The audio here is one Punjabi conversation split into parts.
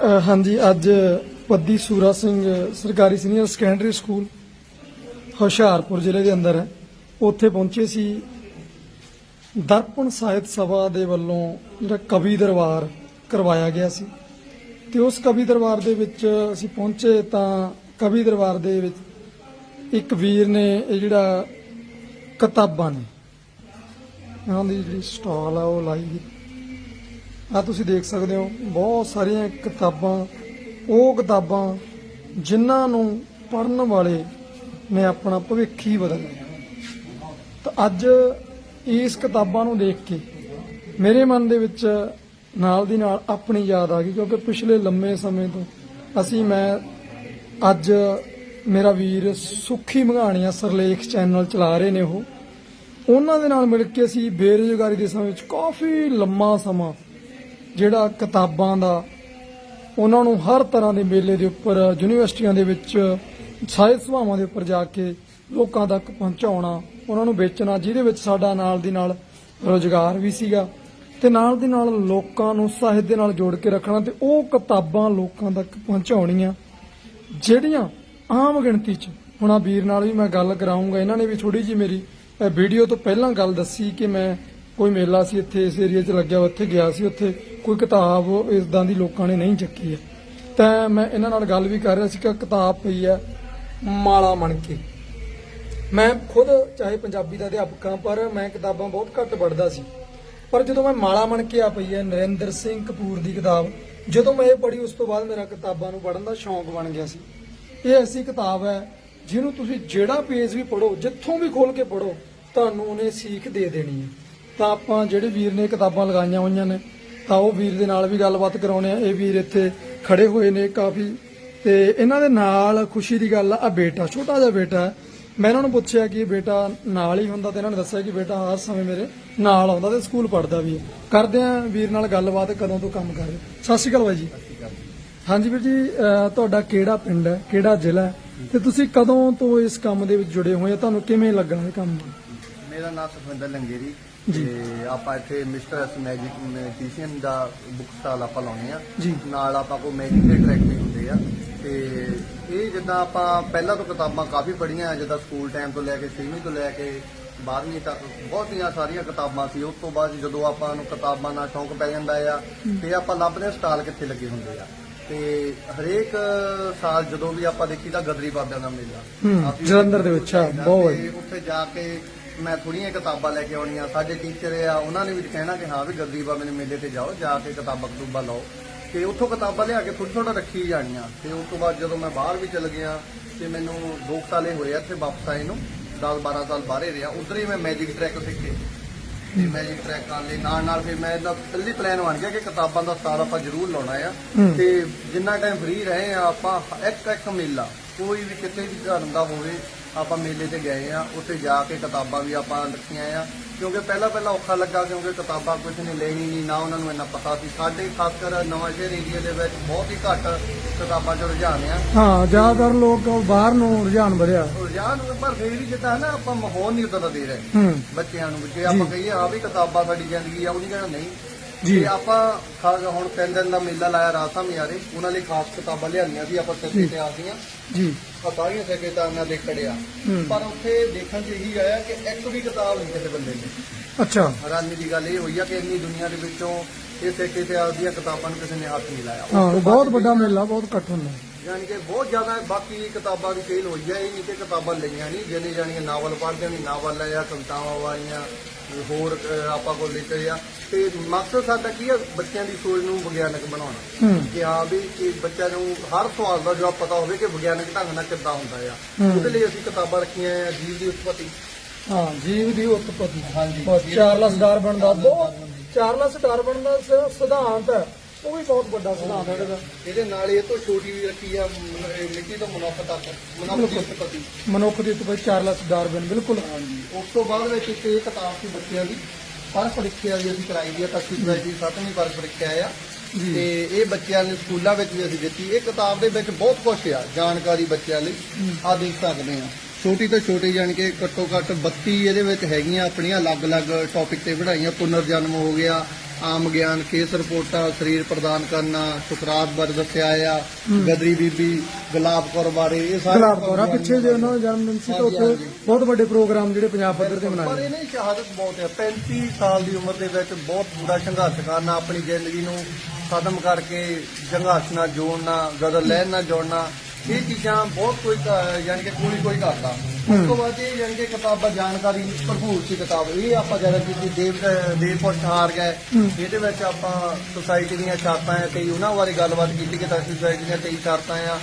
ਹਾਂਜੀ, ਅੱਜ ਪੱਦੀ ਸੂਰਾ ਸਿੰਘ ਸਰਕਾਰੀ ਸੀਨੀਅਰ ਸੈਕੰਡਰੀ ਸਕੂਲ ਹੁਸ਼ਿਆਰਪੁਰ ਜ਼ਿਲ੍ਹੇ ਦੇ ਅੰਦਰ ਹੈ। ਉੱਥੇ ਪਹੁੰਚੇ ਸੀ ਦਰਪਣ ਸਾਹਿਤ ਸਭਾ ਦੇ ਵੱਲੋਂ ਜਿਹੜਾ ਕਵੀ ਦਰਬਾਰ ਕਰਵਾਇਆ ਗਿਆ ਸੀ। ਤੇ ਉਸ ਕਵੀ ਦਰਬਾਰ ਦੇ ਵਿੱਚ ਅਸੀਂ ਪਹੁੰਚੇ ਤਾਂ ਕਵੀ ਦਰਬਾਰ ਦੇ ਵਿੱਚ ਇੱਕ ਵੀਰ ਨੇ ਇਹ ਜਿਹੜਾ ਕਿਤਾਬਾਂ ਨੇ ਉਹਨਾਂ ਦੀ ਜਿਹੜੀ ਸਟਾਲ ਆ ਉਹ ਲਾਈ ਗਈ ਆ ਤੁਸੀਂ ਦੇਖ ਸਕਦੇ ਹੋ, ਬਹੁਤ ਸਾਰੀਆਂ ਕਿਤਾਬਾਂ, ਉਹ ਕਿਤਾਬਾਂ ਜਿਨ੍ਹਾਂ ਨੂੰ ਪੜਨ ਵਾਲੇ ਨੇ ਆਪਣਾ ਭਵਿੱਖ ਹੀ ਬਦਲਣਾ ਤਾਂ ਅੱਜ ਇਸ ਕਿਤਾਬਾਂ ਨੂੰ ਦੇਖ ਕੇ ਮੇਰੇ ਮਨ ਦੇ ਵਿੱਚ ਨਾਲ ਦੀ ਨਾਲ ਆਪਣੀ ਯਾਦ ਆ ਗਈ, ਕਿਉਂਕਿ ਪਿਛਲੇ ਲੰਮੇ ਸਮੇਂ ਤੋਂ ਅਸੀਂ, ਮੈਂ ਅੱਜ ਮੇਰਾ ਵੀਰ ਸੁਖੀ ਮੰਗਾਣੀਆਂ ਸਰਲੇਖ ਚੈਨਲ ਚਲਾ ਰਹੇ ਨੇ ਉਹ। ਉਹਨਾਂ ਦੇ ਨਾਲ ਮਿਲ ਕੇ ਅਸੀਂ ਬੇਰੁਜ਼ਗਾਰੀ ਦੇ ਸਮੇਂ ਵਿੱਚ ਕਾਫੀ ਲੰਮਾ ਸਮਾਂ ਜਿਹੜਾ ਕਿਤਾਬਾਂ ਦਾ ਉਹਨਾਂ ਨੂੰ ਹਰ ਤਰ੍ਹਾਂ ਦੇ ਮੇਲੇ ਦੇ ਉੱਪਰ, ਯੂਨੀਵਰਸਿਟੀਆਂ ਦੇ ਵਿੱਚ ਸਾਹਿਤ ਸਭਾਵਾਂ ਦੇ ਉੱਪਰ ਜਾ ਕੇ ਲੋਕਾਂ ਤੱਕ ਪਹੁੰਚਾਉਣਾ, ਉਹਨਾਂ ਨੂੰ ਵੇਚਣਾ, ਜਿਹਦੇ ਵਿੱਚ ਸਾਡਾ ਨਾਲ ਦੀ ਨਾਲ ਰੋਜ਼ਗਾਰ ਵੀ ਸੀਗਾ ਤੇ ਨਾਲ ਦੀ ਨਾਲ ਲੋਕਾਂ ਨੂੰ ਸਾਹਿਤ ਦੇ ਨਾਲ ਜੋੜ ਕੇ ਰੱਖਣਾ ਤੇ ਉਹ ਕਿਤਾਬਾਂ ਲੋਕਾਂ ਤੱਕ ਪਹੁੰਚਾਉਣੀਆਂ, ਜਿਹੜੀਆਂ ਆਮ ਗਿਣਤੀ 'ਚ, ਹੁਣ ਵੀਰ ਨਾਲ ਵੀ ਮੈਂ ਗੱਲ ਕਰਾਉਂਗਾ ਇਹਨਾਂ ਨੇ ਵੀ ਥੋੜੀ ਜੀ ਮੇਰੀ ਵੀਡੀਓ ਤੋਂ ਪਹਿਲਾਂ ਗੱਲ ਦੱਸੀ ਕਿ ਮੈਂ ਕੋਈ ਮੇਲਾ ਸੀ ਇੱਥੇ, ਇਸ ਏਰੀਆ 'ਚ ਲੱਗਿਆ, ਉੱਥੇ ਗਿਆ ਸੀ ਉੱਥੇ, ਕੋਈ ਕਿਤਾਬ ਇਸਦਾਂ ਦੀ ਲੋਕਾਂ ਨੇ ਨਹੀਂ ਚੱਕੀ ਹੈ। ਤਾਂ ਮੈਂ ਇਹਨਾਂ ਨਾਲ ਗੱਲ ਵੀ ਕਰ ਰਿਹਾ ਸੀ ਕਿ ਕਿਤਾਬ ਪਈ ਹੈ ਮਾਲਾ ਮਣ ਕੇ। ਮੈਂ ਖੁਦ, ਚਾਹੇ ਪੰਜਾਬੀ ਦਾ ਅਧਿਆਪਕ ਹਾਂ, ਪਰ ਮੈਂ ਕਿਤਾਬਾਂ ਬਹੁਤ ਘੱਟ ਪੜ੍ਹਦਾ ਸੀ। ਪਰ ਜਦੋਂ ਮੈਂ ਮਾਲਾ ਬਣ ਕੇ ਆ ਪਈ ਹੈ, ਨਰਿੰਦਰ ਸਿੰਘ ਕਪੂਰ ਦੀ ਕਿਤਾਬ, ਜਦੋਂ ਮੈਂ ਇਹ ਪੜ੍ਹੀ, ਉਸ ਤੋਂ ਬਾਅਦ ਮੇਰਾ ਕਿਤਾਬਾਂ ਨੂੰ ਪੜ੍ਹਨ ਦਾ ਸ਼ੌਂਕ ਬਣ ਗਿਆ ਸੀ। ਇਹ ਐਸੀ ਕਿਤਾਬ ਹੈ, ਜਿਹਨੂੰ ਤੁਸੀਂ ਜਿਹੜਾ ਪੇਜ ਵੀ ਪੜ੍ਹੋ, ਜਿੱਥੋਂ ਵੀ ਖੋਲ ਕੇ ਪੜ੍ਹੋ, ਤੁਹਾਨੂੰ ਉਹਨੇ ਸੀਖ ਦੇ ਦੇਣੀ ਹੈ। ਤਾਂ ਆਪਾਂ ਜਿਹੜੇ ਵੀਰ ਨੇ ਕਿਤਾਬਾਂ ਲਗਾਈਆਂ ਹੋਈਆਂ ਨੇ, ਤਾਂ ਉਹ ਵੀਰ ਦੇ ਨਾਲ ਵੀ ਗੱਲਬਾਤ ਕਰਾਉਣੇ ਆ। ਇਹ ਵੀਰ ਇੱਥੇ ਖੜੇ ਹੋਏ ਨੇ ਕਾਫੀ। ਤੇ ਇਹਨਾਂ ਦੇ ਨਾਲ ਖੁਸ਼ੀ ਦੀ ਗੱਲ ਆ ਬੇਟਾ, ਛੋਟਾ ਜਿਹਾ ਬੇਟਾ ਮੈਂ ਇਹਨਾਂ ਨੂੰ ਪੁੱਛਿਆ ਕਿ ਬੇਟਾ ਨਾਲ ਹੀ ਹੁੰਦਾ ਤੇ ਇਹਨਾਂ ਨੇ ਦੱਸਿਆ ਕਿ ਬੇਟਾ ਹਰ ਸਮੇਂ ਮੇਰੇ ਨਾਲ ਆਉਂਦਾ ਤੇ ਸਕੂਲ ਪੜਦਾ ਵੀ ਹੈ। ਕਰਦੇ ਆ ਵੀਰ ਨਾਲ ਗੱਲਬਾਤ, ਕਦੋਂ ਤੋਂ ਕੰਮ ਕਰ ਰਹੇ ਸਤਿ ਸ਼੍ਰੀ ਅਕਾਲ ਬਾਈ ਜੀ। ਹਾਂਜੀ ਵੀਰ ਜੀ ਤੁਹਾਡਾ ਕਿਹੜਾ ਪਿੰਡ ਹੈ? ਕਿਹੜਾ ਜ਼ਿਲ੍ਹਾ ਤੇ ਤੁਸੀਂ ਕਦੋਂ ਤੋਂ ਇਸ ਕੰਮ ਦੇ ਵਿੱਚ ਜੁੜੇ ਹੋਏ ਆ ਤੁਹਾਨੂੰ ਕਿਵੇਂ ਲੱਗਾ ਇਹ ਕੰਮ? ਮੇਰਾ ਨਾਮ ਸੁਖਵਿੰਦਰ ਲੰਗੇਰੀ। ਤੇ ਆਪਾਂ ਇੱਥੇ ਮਿਸਟਰ ਐਸ ਮੈਜਿਕ ਮੈਜੀਸ਼ੀਅਨ ਦਾ ਬੁੱਕ ਸਟਾਲ ਆਪਾਂ ਲਾਉਨੇ ਆ। ਨਾਲ ਆਪਾਂ ਕੋ ਮੈਜਿਕ ਦੇ ਟਰੈਕ ਵੀ ਹੁੰਦੇ ਆ। ਤੇ ਇਹ ਜਿੱਦਾਂ ਆਪਾਂ ਪਹਿਲਾਂ ਤੋਂ ਕਿਤਾਬਾਂ ਕਾਫੀ ਪੜ੍ਹੀਆਂ ਜਿੱਦਾਂ ਸਕੂਲ ਟਾਈਮ ਤੋਂ ਲੈ ਕੇ 6ਵੀਂ ਤੋਂ ਲੈ ਕੇ 12ਵੀਂ ਤੱਕ ਬਹੁਤੀਆਂ ਸਾਰੀਆਂ ਕਿਤਾਬਾਂ ਸੀ। ਉਸ ਤੋਂ ਬਾਅਦ ਜਦੋਂ ਆਪਾਂ ਨੂੰ ਕਿਤਾਬਾਂ ਨਾਲ ਸ਼ੌਂਕ ਪੈ ਜਾਂਦਾ ਆ ਤੇ ਆਪਾਂ ਲੱਭਦੇ ਹਾਂ ਸਟਾਲ ਕਿੱਥੇ ਲੱਗੇ ਹੁੰਦੇ ਆ। ਤੇ ਹਰੇਕ ਸਾਲ ਜਦੋਂ ਵੀ ਆਪਾਂ ਦੇਖੀ ਤਾਂ ਗਦਰੀ ਬਾਬਿਆਂ ਦਾ ਮੇਲਾ। ਜਲੰਧਰ ਦੇ ਵਿੱਚ, ਬਹੁਤ ਉੱਥੇ ਜਾ ਕੇ ਮੈਂ ਥੋੜੀਆਂ ਕਿਤਾਬਾਂ ਲੈ ਕੇ ਆਉਣੀਆਂ। ਸਾਡੇ ਟੀਚਰ ਆ ਉਹਨਾਂ ਨੇ ਵੀ ਕਹਿਣਾ ਕਿ ਹਾਂ ਵੀ ਗੱਦੀ ਬਾਬੇ ਦੇ ਮੇਲੇ ਤੇ ਜਾਓ ਜਾ ਕੇ ਕਿਤਾਬਾਂ ਕਤੂਬਾਂ ਲਓ। ਤੇ ਉੱਥੋਂ ਕਿਤਾਬਾਂ ਲਿਆ ਕੇ ਥੋੜੀ ਥੋੜਾ ਰੱਖੀ ਜਾਣੀਆਂ। ਤੇ ਉਸ ਤੋਂ ਬਾਅਦ ਜਦੋਂ ਮੈਂ ਬਾਹਰ ਵੀ ਚਲ ਗਿਆ ਤੇ ਮੈਨੂੰ 2 ਸਾਲੇ ਹੋਏ ਆ ਇੱਥੇ ਵਾਪਸ ਆਏ ਨੂੰ 10 12 ਸਾਲ ਬਾਹਰੇ ਰਿਹਾ ਉਧਰ ਹੀ ਮੈਂ ਮੈਜਿਕ ਟਰੈਕ ਸਿੱਖੇ। ਤੇ ਮੈਜਿਕ ਟਰੈਕ ਕਰਨ ਲਈ ਨਾਲ ਨਾਲ ਫਿਰ ਮੈਂ ਇਹਦਾ ਪਹਿਲੀ ਪਲਾਨ ਬਣ ਗਿਆ ਕਿ ਕਿਤਾਬਾਂ ਦਾ ਸਾਰ ਆਪਾਂ ਜ਼ਰੂਰ ਲਾਉਣਾ ਆ। ਤੇ ਜਿੰਨਾ ਟਾਈਮ ਫ੍ਰੀ ਰਹੇ ਆ ਆਪਾਂ ਇੱਕ ਇੱਕ ਮੇਲਾ ਕੋਈ ਵੀ ਕਿਤੇ ਵੀ ਧਰਮ ਦਾ ਹੋਵੇ ਆਪਾਂ ਮੇਲੇ ਤੇ ਗਏ ਆ ਉੱਥੇ ਜਾ ਕੇ ਕਿਤਾਬਾਂ ਵੀ ਆਪਾਂ ਰੱਖੀਆਂ ਆ। ਕਿਉਂਕਿ ਪਹਿਲਾਂ ਪਹਿਲਾਂ ਔਖਾ ਲੱਗਾ ਕਿਉਂਕਿ ਕਿਤਾਬਾਂ ਕੁਝ ਨੇ ਲੈਣੀ ਨਹੀਂ ਨਾ ਉਹਨਾਂ ਨੂੰ ਇੰਨਾ ਪਤਾ ਸੀ। ਸਾਡੇ ਖਾਸ ਕਰ ਨਵਾਂ ਸ਼ਹਿਰ ਏਰੀਆ ਦੇ ਵਿੱਚ ਬਹੁਤ ਹੀ ਘੱਟ ਕਿਤਾਬਾਂ 'ਚ ਰੁਝਾਨ ਆ। ਹਾਂ ਜ਼ਿਆਦਾਤਰ ਲੋਕ ਬਾਹਰ ਨੂੰ ਰੁਝਾਨ ਵਧਿਆ। ਰੁਝਾਨ ਪਰ ਫਿਰ ਵੀ ਜਿੱਦਾਂ ਹੈ ਨਾ ਆਪਾਂ ਮਾਹੌਲ ਨਹੀਂ ਉਦਾਂ ਦਾ ਦੇ ਰਹੇ। ਬੱਚਿਆਂ ਨੂੰ ਜੇ ਆਪਾਂ। ਕਹੀਏ ਆ ਵੀ ਕਿਤਾਬਾਂ ਸਾਡੀ ਜ਼ਿੰਦਗੀ ਆ ਉਹਦੀ ਕਹਿਣਾ ਨਹੀਂ। ਜੀ। ਆਪਾਂ ਖਾਸ ਹੁਣ ਤਿੰਨ ਦਿਨ ਦਾ ਮੇਲਾ ਲਾਇਆ ਰਾਸਾ ਮਿਆਰੇ। ਉਹਨਾਂ ਲਈ ਖਾਸ ਕਿਤਾਬਾਂ ਲਿਆਂਦੀਆਂ ਸੀ ਆਪਾਂ ਸਿੱਖੇ ਜੀ। ਤੇ ਆ ਗਈਆਂ ਜੀ ਸਾਰੀਆਂ ਸਿੱਖੇ ਤਾਂ ਉਹਨਾਂ ਦੇ ਖੜਿਆ। ਪਰ ਉੱਥੇ ਦੇਖਣ 'ਚ ਇਹੀ ਆਇਆ ਕਿ ਇੱਕ ਵੀ ਕਿਤਾਬ ਨਹੀਂ ਕਿਸੇ ਬੰਦੇ ਨੇ। ਅੱਛਾ। ਹੈਰਾਨੀ ਦੀ ਗੱਲ ਇਹ ਹੋਈ ਆ ਕਿ ਇੰਨੀ ਦੁਨੀਆ ਦੇ ਵਿੱਚੋਂ ਇਹ ਸਿੱਖੇ ਤੇ ਦੀਆਂ ਕਿਤਾਬਾਂ ਨੂੰ ਕਿਸੇ ਨੇ ਹੱਥ ਨਹੀਂ ਲਾਇਆ। ਬਹੁਤ ਵੱਡਾ ਮੇਲਾ ਬਹੁਤ ਇਕੱਠ ਹੁੰਦਾ। ਯਾਨੀ ਕਿ ਬਹੁਤ ਜ਼ਿਆਦਾ ਬਾਕੀ ਕਿਤਾਬਾਂ ਦੀ ਸੇਲ ਹੋਈ ਆ ਇਹ ਨਹੀਂ ਕਿ ਕਿਤਾਬਾਂ ਲਈਆਂ ਨਹੀਂ ਜਿਹਨੇ ਜਾਣੀਆਂ ਨਾਵਲ ਪੜ੍ਹਦੇ ਨਹੀਂ ਨਾਵਲ ਲਿਆ ਕਵਿਤਾਵਾਂ ਵਾਲੀਆਂ ਹੋਰ ਆਪਾਂ ਕੋਲ ਲਿਖੇ ਆ। ਤੇ ਮਕਸਦ ਸਾਡਾ ਕੀ ਆ? ਬੱਚਿਆਂ ਦੀ ਸੋਚ ਨੂੰ ਵਿਗਿਆਨਕ ਬਣਾਉਣਾ। ਹੂੰ। ਕਿ ਹਾਂ ਵੀ ਕਿ ਬੱਚਿਆਂ ਨੂੰ ਹਰ ਸਵਾਲ ਦਾ ਜਵਾਬ ਪਤਾ ਹੋਵੇ ਕਿ ਵਿਗਿਆਨਕ ਢੰਗ ਨਾਲ ਕਿੱਦਾਂ ਹੁੰਦਾ ਆ। ਹੂੰ। ਉਹਦੇ ਲਈ ਅਸੀਂ ਕਿਤਾਬਾਂ ਰੱਖੀਆਂ ਆ ਜੀਵ ਦੀ ਉਤਪਤੀ। ਹਾਂ ਜੀਵ ਦੀ ਉਤਪਤੀ। ਹਾਂਜੀ। ਚਾਰਲਸ ਡਾਰਵਨ ਦਾ ਬਹੁਤ ਚਾਰਲਸ ਡਾਰਵਨ ਦਾ ਸਿਧਾਂਤ ਹੈ ਉਹ ਵੀ ਬਹੁਤ ਵੱਡਾ ਸਿਧਾਂਤ ਹੈ ਇਹਦਾ। ਇਹਦੇ ਨਾਲ ਇਹ ਤੋਂ ਛੋਟੀ ਵੀ ਰੱਖੀ ਆ ਮ- ਇਹ ਮਿੱਟੀ ਤੋਂ ਮਨੁੱਖ ਤੱਕ ਮਨੁੱਖ ਦੀ ਉਤਪਤੀ। ਮਨੁੱਖ ਦੀ ਉਤਪਤੀ ਚਾਰਲਸ ਡਾਰਵਨ ਬਿਲਕੁਲ। ਉਸ ਤੋਂ ਬਾਅਦ ਵਿੱਚ ਇੱਕ ਇਹ ਕਿਤਾਬ ਸੀ ਬੱਚਿਆਂ ਦੀ ਪਰ ਪ੍ਰੀਖਿਆ ਦੀ ਅਸੀਂ ਕਰਾਈ ਦੀ ਆ ਤੱਕੀ ਕਰਾਈ ਦੀ ਸੱਤਵੀਂ ਪਰ ਪ੍ਰੀਖਿਆ ਆ। ਤੇ ਇਹ ਬੱਚਿਆਂ ਨੇ ਸਕੂਲਾਂ ਵਿੱਚ ਵੀ ਅਸੀਂ ਦਿੱਤੀ। ਇਹ ਕਿਤਾਬ ਦੇ ਵਿੱਚ ਬਹੁਤ ਕੁਝ ਆ ਜਾਣਕਾਰੀ ਬੱਚਿਆਂ ਲਈ ਆ ਦੇਖ ਸਕਦੇ ਆ। ਛੋਟੀ ਤੋਂ ਛੋਟੀ ਜਾਣੀ ਕਿ ਘੱਟੋ ਘੱਟ 32 ਇਹਦੇ ਵਿੱਚ ਹੈਗੀਆਂ ਆਪਣੀਆਂ ਅਲੱਗ-ਅਲੱਗ ਟੌਪਿਕ ਤੇ ਪੜ੍ਹਾਈਆਂ ਪੁਨਰ ਜਨਮ ਹੋ ਗਿਆ ਆਮ ਗਿਆਨ ਕੇਸ ਰਿਪੋਰਟਾਂ ਸਰੀਰ ਪ੍ਰਦਾਨ ਕਰਨਾ ਸੁਕਰਾਤ ਬਾਰੇ ਦੱਸਿਆ ਆ ਗਦਰੀ ਬੀਬੀ ਗੁਲਾਬ ਕੌਰ ਬਾਰੇ ਇਹ ਸਾਰੇ ਗੁਲਾਬ ਕੌਰ ਆ ਪਿੱਛੇ ਜੇ ਉਹਨਾਂ ਦਾ ਜਨਮ ਦਿਨ ਸੀ ਤਾਂ ਉੱਥੇ। ਬਹੁਤ ਵੱਡੇ ਪ੍ਰੋਗਰਾਮ ਜਿਹੜੇ ਪੰਜਾਬ ਪੱਧਰ ਤੇ ਪਰ ਮਨਾਏ ਇਹਨੇ ਸ਼ਹਾਦਤ ਬਹੁਤ ਹੈ 35 ਸਾਲ ਦੀ ਉਮਰ ਦੇ ਵਿੱਚ ਬਹੁਤ ਬੁਰਾ ਸੰਘਰਸ਼ ਕਰਨਾ ਆਪਣੀ ਜ਼ਿੰਦਗੀ ਨੂੰ ਖਤਮ ਕਰਕੇ ਸੰਘਰਸ਼ ਨਾਲ ਜੋੜਨਾ ਗਦਰ ਲਹਿਰ ਨਾਲ ਜੋੜਨਾ ਇਹ ਚੀਜ਼ਾਂ ਬਹੁਤ ਕੋਈ ਯਾਨੀ ਕਿ ਕੋਈ ਕੋਈ ਕਰਦਾ ਉਸ ਤੋਂ ਬਾਅਦ ਇਹ ਯਾਨੀ ਕਿ ਕਿਤਾਬਾਂ ਜਾਣਕਾਰੀ ਭਰਪੂਰ ਸੀ ਕਿਤਾਬ। ਇਹ ਆਪਾਂ ਜ਼ਿਆਦਾ ਕੀਤੀ ਦੇਵ ਦੇਵਪੁਰ ਹਾਰ ਗਏ। ਇਹਦੇ ਵਿੱਚ ਆਪਾਂ ਸੁਸਾਇਟੀ ਦੀਆਂ ਸ਼ਰਤਾਂ ਆ ਕਈ ਉਹਨਾਂ ਬਾਰੇ ਗੱਲਬਾਤ ਕੀਤੀ ਕਿ ਤਾਂ ਸੁਸਾਇਟੀ ਦੀਆਂ ਕਈ ਸ਼ਰਤਾਂ ਆ।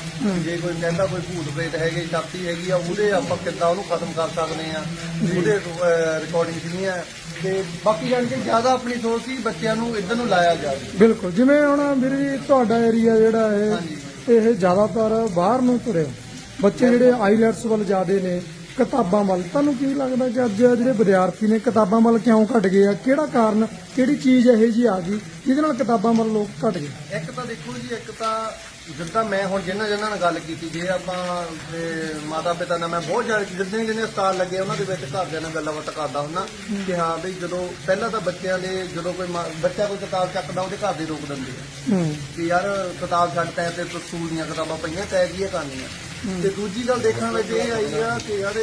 ਜੇ ਕੋਈ ਕਹਿੰਦਾ ਕੋਈ ਭੂਤ ਪ੍ਰੇਤ ਹੈਗੇ ਸ਼ਕਤੀ ਹੈਗੀ ਆ ਉਹਦੇ ਆਪਾਂ ਕਿੱਦਾਂ ਉਹਨੂੰ ਖਤਮ ਕਰ ਸਕਦੇ ਆ। ਉਹਦੇ ਰਿਕਾਰਡਿੰਗ ਜਿਹੜੀਆਂ ਤੇ ਬਾਕੀ ਜਾਣ ਕੇ ਜ਼ਿਆਦਾ ਆਪਣੀ ਸੋਚ ਸੀ ਬੱਚਿਆਂ ਨੂੰ ਇੱਧਰ ਨੂੰ ਲਾਇਆ ਜਾਵੇ। ਬਿਲਕੁਲ। ਜਿਵੇਂ ਹੁਣ ਵੀਰ ਜੀ ਤੁਹਾਡਾ ਏਰੀਆ ਜਿਹੜਾ ਹੈ। ਇਹ ਜ਼ਿਆਦਾਤਰ ਬਾਹਰ ਨੂੰ ਤੁਰੇ ਬੱਚੇ ਜਿਹੜੇ ਆਈਲੈਟਸ ਵੱਲ ਜ਼ਿਆਦੇ ਨੇ ਕਿਤਾਬਾਂ ਵੱਲ। ਤੁਹਾਨੂੰ ਕੀ ਲੱਗਦਾ ਕਿ ਅੱਜ ਜਿਹੜੇ ਵਿਦਿਆਰਥੀ ਨੇ ਕਿਤਾਬਾਂ ਵੱਲ ਕਿਉਂ ਘਟ ਗਏ ਆ? ਕਿਹੜਾ ਕਾਰਨ ਕਿਹੜੀ ਚੀਜ਼ ਇਹੋ ਜੀ ਆ ਗਈ ਜਿਹਦੇ ਨਾਲ ਕਿਤਾਬਾਂ ਵੱਲ ਲੋਕ ਘਟ ਗਏ? ਇੱਕ ਤਾਂ ਦੇਖੋ ਜੀ ਇੱਕ ਤਾਂ ਜਿੱਦਾਂ ਮੈਂ ਹੁਣ ਜਿੰਨਾ ਜਿੰਨਾ ਨਾਲ ਗੱਲ ਕੀਤੀ ਜੇ ਆਪਾਂ ਮਾਤਾ ਪਿਤਾ ਨਾਲ ਮੈਂ ਬਹੁਤ ਜ਼ਿਆਦਾ ਜਿੰਨੇ ਜਿੰਨੇ ਸਟਾਲ ਲੱਗੇ ਉਹਨਾਂ ਦੇ ਵਿੱਚ ਘਰਦਿਆਂ ਨਾਲ ਗੱਲਾਂ ਬਾਤਾਂ ਕਰਦਾ ਹੁੰਦਾ। ਕਿ ਹਾਂ ਬਈ ਜਦੋਂ ਪਹਿਲਾਂ ਤਾਂ ਬੱਚਿਆਂ ਦੇ ਜਦੋਂ ਕੋਈ ਬੱਚਾ ਕੋਈ ਕਿਤਾਬ ਚੱਕਦਾ ਉਹਦੇ ਘਰ ਦੇ ਰੋਕ ਦਿੰਦੇ ਆ। ਕਿ ਯਾਰ ਕਿਤਾਬ ਛੱਡ ਤੈਂ ਤੇ ਸਕੂਲ ਦੀਆਂ ਕਿਤਾਬਾਂ ਪਈਆਂ ਤੈਂ ਕੀ ਕਰਨੀਆਂ। ਤੇ ਦੂਜੀ ਗੱਲ ਦੇਖਣ ਵਿੱਚ ਇਹ ਆਈ ਆ ਕਿ ਯਾਰ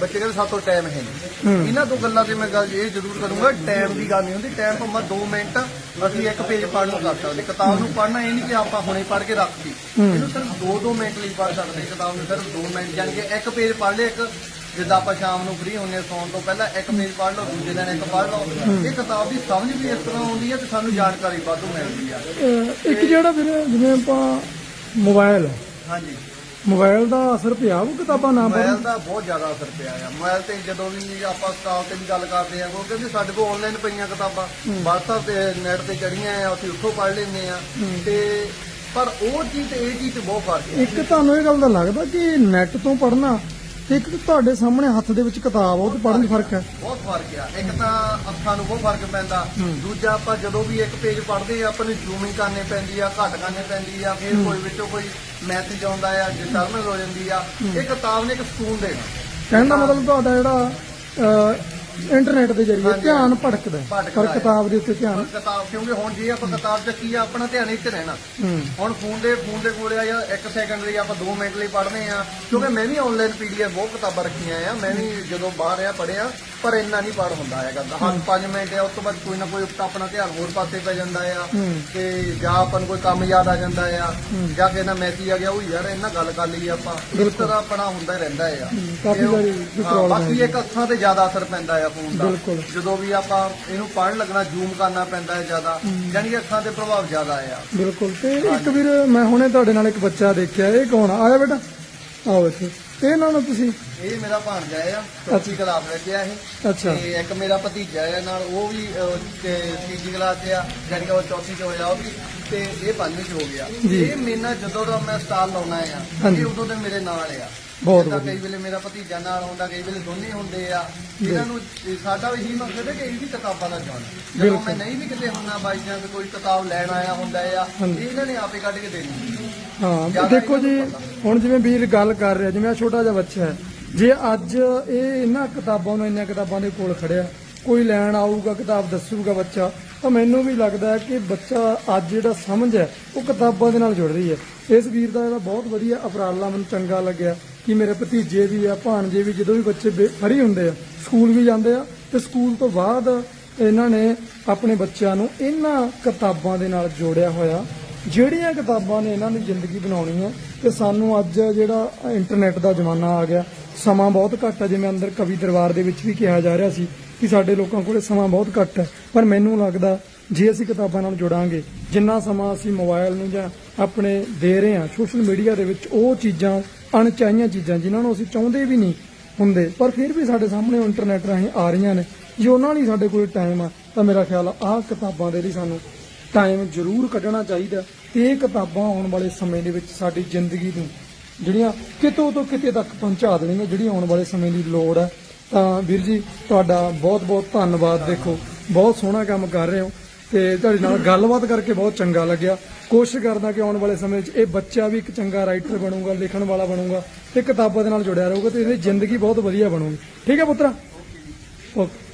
ਬੱਚੇ ਕਹਿੰਦੇ ਕੋਲ ਟਾਈਮ ਹੈ ਨਹੀਂ। ਇਹਨਾਂ ਤੋਂ ਗੱਲਾਂ ਤੇ ਮੈਂ ਗੱਲ ਇਹ ਜ਼ਰੂਰ ਕਰੂੰਗਾ ਟਾਈਮ ਦੀ ਗੱਲ ਨਹੀਂ ਹੁੰਦੀ ਟਾਈਮ ਭਾਵੇਂ 2 ਮਿੰਟ ਅਸੀਂ ਇੱਕ ਪੇਜ ਪੜ੍ਹਨ ਨੂੰ ਕਰ ਸਕਦੇ। ਕਿਤਾਬ ਨੂੰ ਪੜ੍ਹਨਾ ਇਹ ਨਹੀਂ ਕਿ ਆਪਾਂ ਹੁਣੇ ਪੜ੍ਹ ਕੇ ਰੱਖਤੀ। ਇਹਨੂੰ ਸਿਰਫ 2-2 ਮਿੰਟ ਲਈ ਪੜ੍ਹ ਸਕਦੇ ਕਿਤਾਬ ਨੂੰ ਸਿਰਫ 2 ਮਿੰਟ ਜਾਣੀ ਕਿ ਇੱਕ ਪੇਜ ਪੜ੍ਹ ਲਿਆ ਇੱਕ ਜਿੱਦਾਂ ਆਪਾਂ ਸ਼ਾਮ ਨੂੰ ਫ੍ਰੀ ਹੁੰਨੇ ਸੌਣ ਤੋਂ ਪਹਿਲਾਂ ਇੱਕ ਪੇਜ ਪੜ੍ਹ ਲਓ ਦੂਜੇ ਦਿਨ ਇੱਕ ਪੜ੍ਹ ਲਓ। ਇਹ ਕਿਤਾਬ ਦੀ ਸਮਝ ਵੀ ਇਸ ਤਰ੍ਹਾਂ ਆਉਂਦੀ ਹੈ ਤੇ ਸਾਨੂੰ ਜਾਣਕਾਰੀ ਵਾਧੂ ਮਿਲਦੀ ਆ ਇੱਕ ਜਿਹੜਾ ਵੀਰ ਜਿਵੇਂ ਆਪਾਂ ਮੋਬਾਈਲ ਹਾਂਜੀ। ਮੋਬਾਈਲ ਦਾ ਅਸਰ ਪਿਆ ਉਹ ਕਿਤਾਬਾਂ ਨਾ ਮੋਬਾਈਲ ਪੜ੍ਹਨ ਦਾ ਬਹੁਤ ਜ਼ਿਆਦਾ ਅਸਰ ਪਿਆ ਆ। ਮੋਬਾਈਲ ਤੇ ਜਦੋਂ ਵੀ ਆਪਾਂ ਸਟਾਲ ਤੇ ਵੀ ਗੱਲ ਕਰਦੇ ਆ ਉਹ ਕਹਿੰਦੇ ਸਾਡੇ ਕੋਲ ਆਨਲਾਈਨ ਪਈਆਂ ਕਿਤਾਬਾਂ। WhatsApp ਤੇ ਨੈਟ ਤੇ ਚੜੀਆਂ ਆ ਅਸੀਂ ਉੱਥੋਂ ਪੜ੍ਹ ਲੈਂਦੇ ਆ। ਤੇ ਪਰ ਉਹ ਚੀਜ਼ ਤੇ ਇਹ ਚੀਜ਼ ਤੇ ਬਹੁਤ ਫ਼ਰਕ ਹੈ ਇੱਕ ਤੁਹਾਨੂੰ ਇਹ ਗੱਲ ਦਾ ਲੱਗਦਾ ਕਿ ਨੈਟ ਤੋਂ ਪੜ੍ਹਨਾ ਤੇ ਇੱਕ ਤੁਹਾਡੇ ਸਾਹਮਣੇ ਹੱਥ ਦੇ ਵਿੱਚ ਕਿਤਾਬ ਆ ਉਹ ਤੇ ਪੜ੍ਹਨ 'ਚ ਫ਼ਰਕ ਹੈ ਬਹੁਤ ਫ਼ਰਕ ਆ। ਇੱਕ ਤਾਂ ਅੱਖਾਂ ਨੂੰ ਬਹੁਤ ਫ਼ਰਕ ਪੈਂਦਾ। ਦੂਜਾ ਆਪਾਂ ਜਦੋਂ ਵੀ ਇੱਕ ਪੇਜ ਪੜ੍ਹਦੇ ਆ ਆਪਾਂ ਨੂੰ ਜ਼ੂਮਿੰਗ ਕਰਨੀ ਪੈਂਦੀ ਆ ਘੱਟ ਕਰਨੀ ਪੈਂਦੀ ਆ ਫਿਰ ਕੋਈ ਵਿੱਚੋਂ ਕੋਈ ਮੈਸੇਜ ਆਉਂਦਾ ਆ ਡਿਸਟਰਬੈਂਸ ਹੋ ਜਾਂਦੀ ਆ, ਇਹ ਕਿਤਾਬ ਨੇ ਇੱਕ ਸਕੂਨ ਦੇਣਾ। ਕਹਿਣ ਦਾ ਮਤਲਬ ਤੁਹਾਡਾ ਜਿਹੜਾ ਇੰਟਰਨੈਟ ਦੇ ਜ਼ਰੀਏ। ਧਿਆਨ ਭਟਕਦਾ ਹੈ, ਭਟਕਦਾ ਪਰ ਹੈ। ਕਿਤਾਬ ਦੇ ਉੱਤੇ ਧਿਆਨ। ਕਿਤਾਬ ਕਿਉਂਕਿ ਹੁਣ ਜੇ ਆਪਾਂ ਕਿਤਾਬ ਚੱਕੀ ਆ ਆਪਣਾ ਧਿਆਨ ਇੱਥੇ ਰਹਿਣਾ। ਹੂੰ। ਹੁਣ ਫੋਨ ਦੇ ਫੋਨ ਦੇ ਕੋਲੇ ਆ ਜਾਂ 1 ਸੈਕਿੰਡ ਲਈ ਆਪਾਂ 2 ਮਿੰਟ ਲਈ ਪੜ੍ਹਦੇ ਆ ਕਿਉਂਕਿ ਮੈਂ ਵੀ ਆਨਲਾਈਨ ਪੀਡੀਐਫ ਬਹੁਤ ਕਿਤਾਬਾਂ ਰੱਖੀਆਂ ਆ ਮੈਂ ਵੀ ਜਦੋਂ ਬਾਹਰ ਆ ਪੜ੍ਹਿਆ ਪਰ ਇੰਨਾ ਨਹੀਂ ਪੜ੍ਹ ਹੁੰਦਾ ਹੈਗਾ। ਹੱਥ 5 ਮਿੰਟ ਆ ਉਸ ਤੋਂ ਬਾਅਦ ਕੋਈ ਨਾ ਕੋਈ ਆਪਣਾ ਧਿਆਨ ਹੋਰ ਪਾਸੇ ਪੈ ਜਾਂਦਾ ਆ ਤੇ ਜਾਂ ਆਪਾਂ ਨੂੰ ਕੋਈ ਕੰਮ ਯਾਦ ਆ ਜਾਂਦਾ ਆ ਜਾਂ ਕਿਸੇ ਦਾ ਮੈਸੇਜ ਆ ਗਿਆ ਉਹ ਯਾਰ ਇਹਨਾਂ ਗੱਲ ਕਰ ਲਈ ਆਪਾਂ। ਇਸ ਤਰ੍ਹਾਂ ਆਪਣਾ ਹੁੰਦਾ ਰਹਿੰਦਾ ਆ। ਕਾਫੀ ਤੇ ਉਹ- ਵਾਰੀ ਵੀ ਹਾਂ, problem ਬਾਕੀ ਇੱਕ ਅੱਖਾਂ ਤੇ ਜ਼ਿਆਦਾ ਅਸਰ ਪੈਂਦਾ ਆ। ਫੋਨ ਦਾ। ਬਿਲਕੁਲ। ਜਦੋਂ ਵੀ ਆਪਾਂ ਇਹਨੂੰ ਪੜ੍ਹਨ ਲੱਗਣਾ ਜ਼ੂਮ ਕਰਨਾ ਪੈਂਦਾ ਹੈ ਜ਼ਿਆਦਾ। ਯਾਨੀ ਕਿ ਅੱਖਾਂ ਤੇ ਪ੍ਰਭਾਵ ਜ਼ਿਆਦਾ ਆ ਬਿਲਕੁਲ। ਤੇ ਇੱਕ ਵੀਰ ਮੈਂ ਹੁਣੇ ਤੁਹਾਡੇ ਨਾਲ ਇੱਕ ਬੱਚਾ ਦੇਖਿਆ। ਇਹ ਕੌਣ ਆ? ਆਇਆ ਬੇਟਾ? ਆਓ ਇੱਥੇ। ਤੇ ਇਹਨਾਂ ਨੂੰ ਤੁਸੀਂ? ਇਹ ਮੇਰਾ ਭਾਣਜਾ ਆ। ਚੌਥੀ ਕਲਾਸ ਵਿੱਚ ਆ ਇਹ। ਅੱਛਾ। ਤੇ ਇੱਕ ਮੇਰਾ ਭਤੀਜਾ ਹੈ ਨਾਲ ਉਹ ਵੀ ਅਹ, ਤੇ ਤੀਜੀ ਕਲਾਸ 'ਚ ਆ। ਯਾਨੀ ਕਿ ਉਹ ਚੌਥੀ 'ਚ ਹੋਇਆ ਉਹ ਵੀ। ਤੇ ਇਹ ਪੰਜਵੀਂ 'ਚ ਹੋ ਗਿਆ। ਜੀ। ਇਹ ਮੇਨਾ ਜਦੋਂ ਦਾ ਮੈਂ ਸਟਾਲ ਲਾਉਣਾ ਆ ਹਾਂਜੀ। ਇਹ ਉਦੋਂ ਦੇ ਮੇਰੇ ਨਾਲ ਆ। ਬਹੁਤ ਜਿੱਦਾਂ ਵਧੀਆ। ਕਈ ਵੇਲੇ ਮੇਰਾ ਭਤੀਜਾ ਨਾਲ ਆਉਂਦਾ ਕਈ ਵੇਲੇ ਦੋਨੇ ਹੁੰਦੇ ਆ। ਇਹਨਾਂ ਨੂੰ ਇਹ ਸਾਡਾ ਵੀ ਹੀ ਮਕਸਦ ਹੈ ਕਿ ਇਹ ਵੀ ਕਿਤਾਬਾਂ ਦਾ ਜਾਣ ਜਦੋਂ। ਮੈਂ ਨਹੀਂ ਵੀ ਕਿਤੇ ਹੁੰਨਾ ਬਾਈ ਚਾਂਸ ਕੋਈ ਕਿਤਾਬ ਲੈਣ ਆਇਆ ਹੁੰਦਾ ਆ। ਇਹਨਾਂ ਨੇ ਆਪੇ ਕੱਢ ਕੇ ਦੇਣੀ। ਹਾਂ ਦੇਖੋ ਜੀ ਹੁਣ ਜਿਵੇਂ ਵੀਰ ਗੱਲ ਕਰ ਰਿਹਾ ਜਿਵੇਂ ਆ ਛੋਟਾ ਜਿਹਾ ਬੱਚਾ ਹੈ ਜੇ ਅੱਜ ਇਹ ਇਹਨਾਂ ਕਿਤਾਬਾਂ ਨੂੰ ਇੰਨੀਆਂ ਕਿਤਾਬਾਂ ਦੇ ਕੋਲ ਖੜਿਆ ਕੋਈ ਲੈਣ ਆਊਗਾ ਕਿਤਾਬ ਦੱਸੂਗਾ ਬੱਚਾ ਤਾਂ ਮੈਨੂੰ ਵੀ ਲੱਗਦਾ ਹੈ ਕਿ ਬੱਚਾ ਅੱਜ ਜਿਹੜਾ ਸਮਝ ਹੈ ਉਹ ਕਿਤਾਬਾਂ ਦੇ ਨਾਲ ਜੁੜ ਰਹੀ ਹੈ। ਇਸ ਵੀਰ ਦਾ ਜਿਹੜਾ ਬਹੁਤ ਵਧੀਆ ਉਪਰਾਲਾ ਮੈਨੂੰ ਚੰਗਾ ਲੱਗਿਆ। ਕਿ ਮੇਰੇ ਭਤੀਜੇ ਵੀ ਆ, ਭਾਣਜੇ ਵੀ ਜਦੋਂ ਵੀ ਬੱਚੇ ਫਰੀ ਹੁੰਦੇ ਆ, ਸਕੂਲ ਵੀ ਜਾਂਦੇ ਆ ਤੇ ਸਕੂਲ ਤੋਂ ਬਾਅਦ ਇਹਨਾਂ ਨੇ ਆਪਣੇ ਬੱਚਿਆਂ ਨੂੰ ਇਹਨਾਂ ਕਿਤਾਬਾਂ ਦੇ ਨਾਲ ਜੋੜਿਆ ਹੋਇਆ। ਜਿਹੜੀਆਂ ਕਿਤਾਬਾਂ ਨੇ ਇਹਨਾਂ ਦੀ ਜ਼ਿੰਦਗੀ ਬਣਾਉਣੀ ਹੈ ਤੇ ਸਾਨੂੰ ਅੱਜ ਜਿਹੜਾ ਇੰਟਰਨੈਟ ਦਾ ਜ਼ਮਾਨਾ ਆ ਗਿਆ, ਸਮਾਂ ਬਹੁਤ ਘੱਟ ਹੈ ਜਿਵੇਂ ਅੰਦਰ ਕਵੀ ਦਰਬਾਰ ਦੇ ਵਿੱਚ ਵੀ ਕਿਹਾ ਜਾ ਰਿਹਾ ਸੀ ਕਿ ਸਾਡੇ ਲੋਕਾਂ ਕੋਲੇ ਸਮਾਂ ਬਹੁਤ ਘੱਟ ਹੈ। ਪਰ ਮੈਨੂੰ ਲੱਗਦਾ, ਜੇ ਅਸੀਂ ਕਿਤਾਬਾਂ ਨਾਲ ਜੁੜਾਂਗੇ, ਜਿੰਨਾ ਸਮਾਂ ਅਸੀਂ ਮੋਬਾਈਲ ਨੂੰ ਜਾਂ ਆਪਣੇ ਦੇ ਰਹੇ ਹਾਂ। ਸੋਸ਼ਲ ਮੀਡੀਆ ਦੇ ਵਿੱਚ ਉਹ ਚੀਜ਼ਾਂ, ਅਣਚਾਹੀਆਂ ਚੀਜ਼ਾਂ ਜਿਨ੍ਹਾਂ ਨੂੰ ਅਸੀਂ ਚਾਹੁੰਦੇ ਵੀ ਨਹੀਂ ਹੁੰਦੇ, ਪਰ ਫਿਰ ਵੀ ਸਾਡੇ ਸਾਹਮਣੇ ਇੰਟਰਨੈਟ ਰਾਹੀਂ ਆ ਰਹੀਆਂ ਨੇ। ਜੇ ਉਹਨਾਂ ਲਈ ਸਾਡੇ ਕੋਲ ਟਾਈਮ ਆ, ਤਾਂ ਮੇਰਾ ਖਿਆਲ ਆ, ਆਹ ਕਿਤਾਬਾਂ ਦੇ ਲਈ ਸਾਨੂੰ ਟਾਈਮ ਜ਼ਰੂਰ ਕੱਢਣਾ ਚਾਹੀਦਾ ਤੇ ਇਹ ਕਿਤਾਬਾਂ ਆਉਣ ਵਾਲੇ ਸਮੇਂ ਦੇ ਵਿੱਚ ਸਾਡੀ ਜ਼ਿੰਦਗੀ ਨੂੰ ਜਿਹੜੀਆਂ ਕਿਤੋਂ ਤੋਂ ਕਿਤੇ ਤੱਕ ਪਹੁੰਚਾ ਦੇਣਗੀਆਂ ਜਿਹੜੀ ਆਉਣ ਵਾਲੇ ਸਮੇਂ ਦੀ ਲੋੜ ਹੈ। ਤਾਂ ਵੀਰ ਜੀ, ਤੁਹਾਡਾ ਬਹੁਤ ਬਹੁਤ ਧੰਨਵਾਦ। ਦੇਖੋ, ਬਹੁਤ ਸੋਹਣਾ ਕੰਮ ਕਰ ਰਹੇ ਹੋ ਤੇ ਤੁਹਾਡੇ ਨਾਲ ਗੱਲਬਾਤ ਕਰਕੇ ਬਹੁਤ ਚੰਗਾ ਲੱਗਿਆ। ਕੋਸ਼ਿਸ਼ ਕਰਦਾ ਕਿ ਆਉਣ ਵਾਲੇ ਸਮੇਂ 'ਚ ਇਹ ਬੱਚਾ ਵੀ ਇੱਕ ਚੰਗਾ ਰਾਈਟਰ ਬਣੂਗਾ, ਲਿਖਣ ਵਾਲਾ ਬਣੂਗਾ ਤੇ ਕਿਤਾਬਾਂ ਦੇ ਨਾਲ ਜੁੜਿਆ ਰਹੂਗਾ ਤੇ ਇਹਦੀ ਜ਼ਿੰਦਗੀ ਬਹੁਤ ਵਧੀਆ ਬਣੂਗੀ। ਠੀਕ ਹੈ ਪੁੱਤਰਾ? ਓਕੇ